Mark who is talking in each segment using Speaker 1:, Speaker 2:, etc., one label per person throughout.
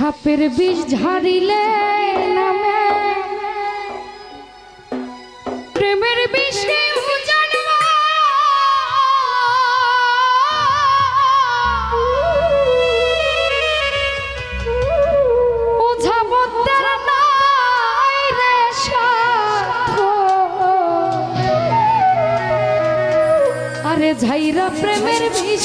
Speaker 1: সাপের বিষ ঝাড়িলে নামে প্রেমের বিষে উজাড়বা। ওঝাবতার নাই রে সাথ। আরে ঝাইরা প্রেমের বিষ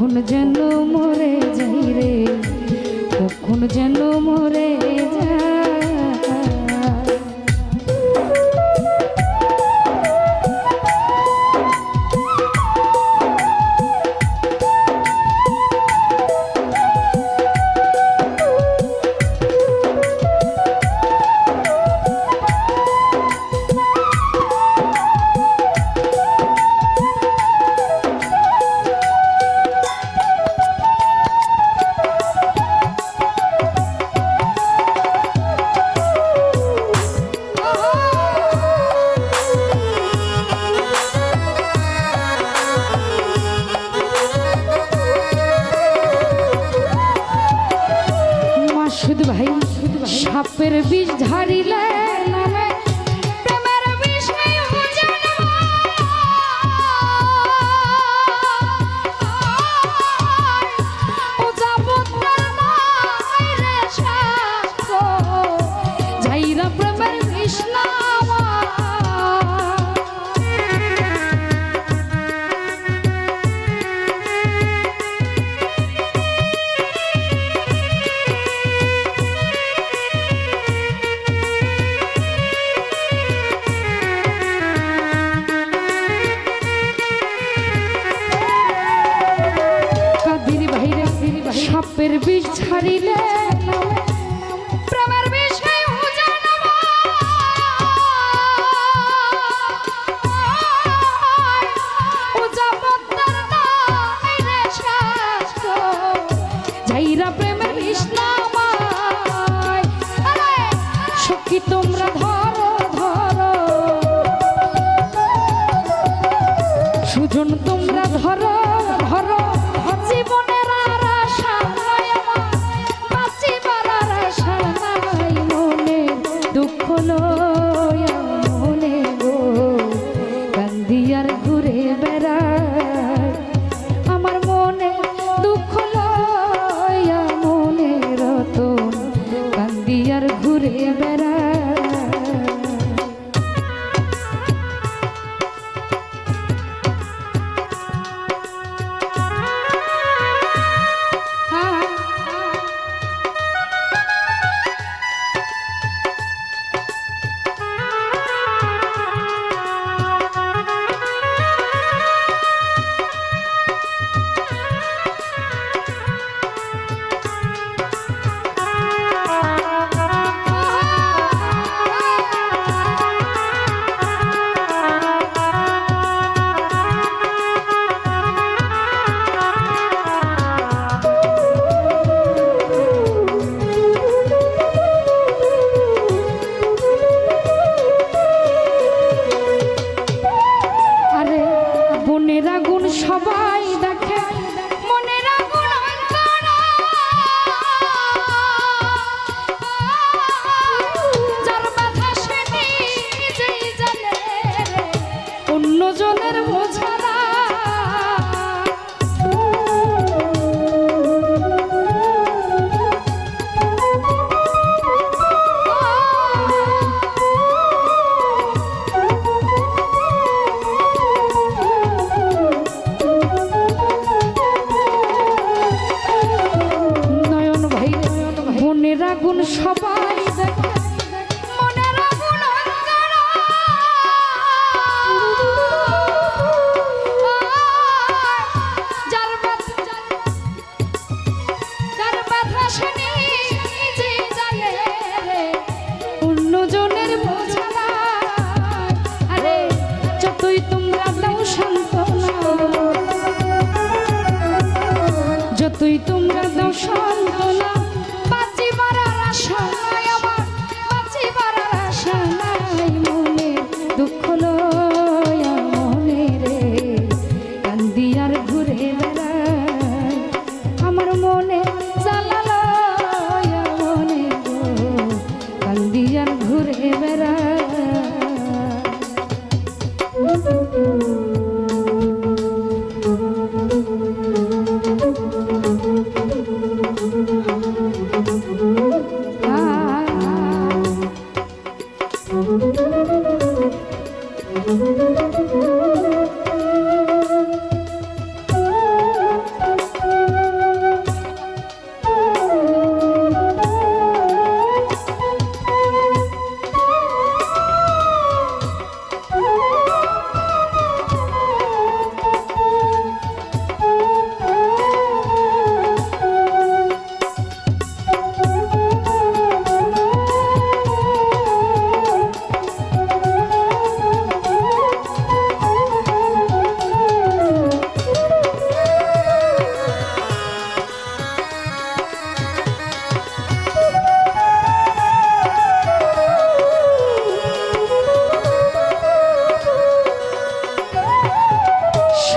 Speaker 1: কখন যেন মরে যাই রে কখন যেন মরে মাসুদ ভাই সাপের বিষ ঝাড়িলে নামে সাপের বিষ ছাড়িলে প্রেমের শাস্ত্র। যাইরা প্রেমের বিষ নামায়। সখী তোমরা ধরো ঘুরে বেড়ায়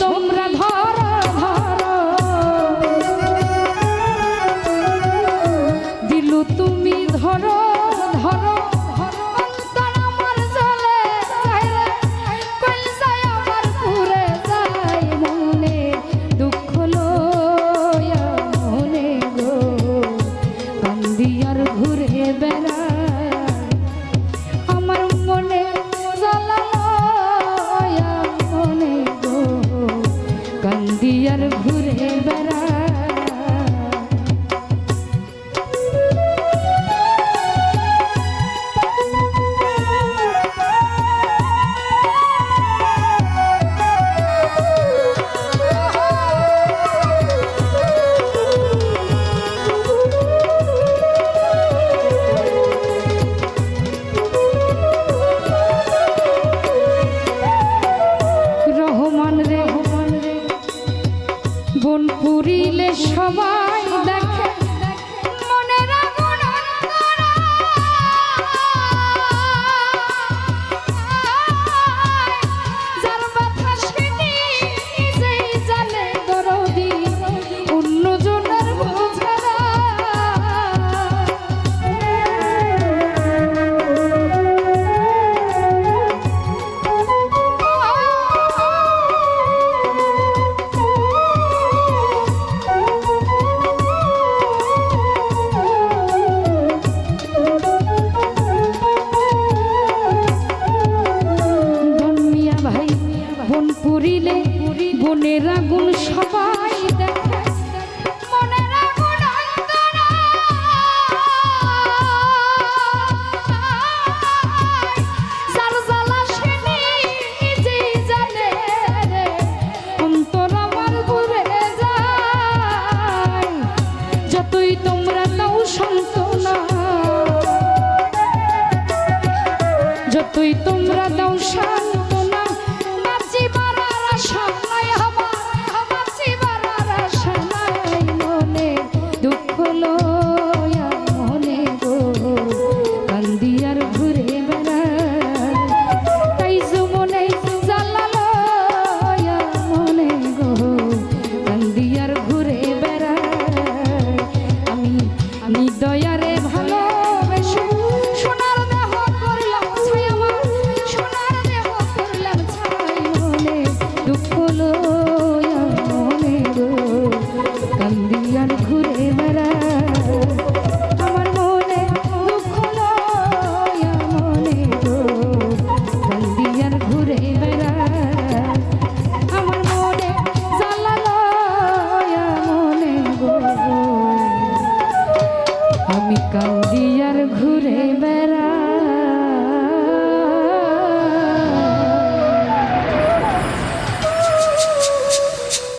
Speaker 1: তোমরা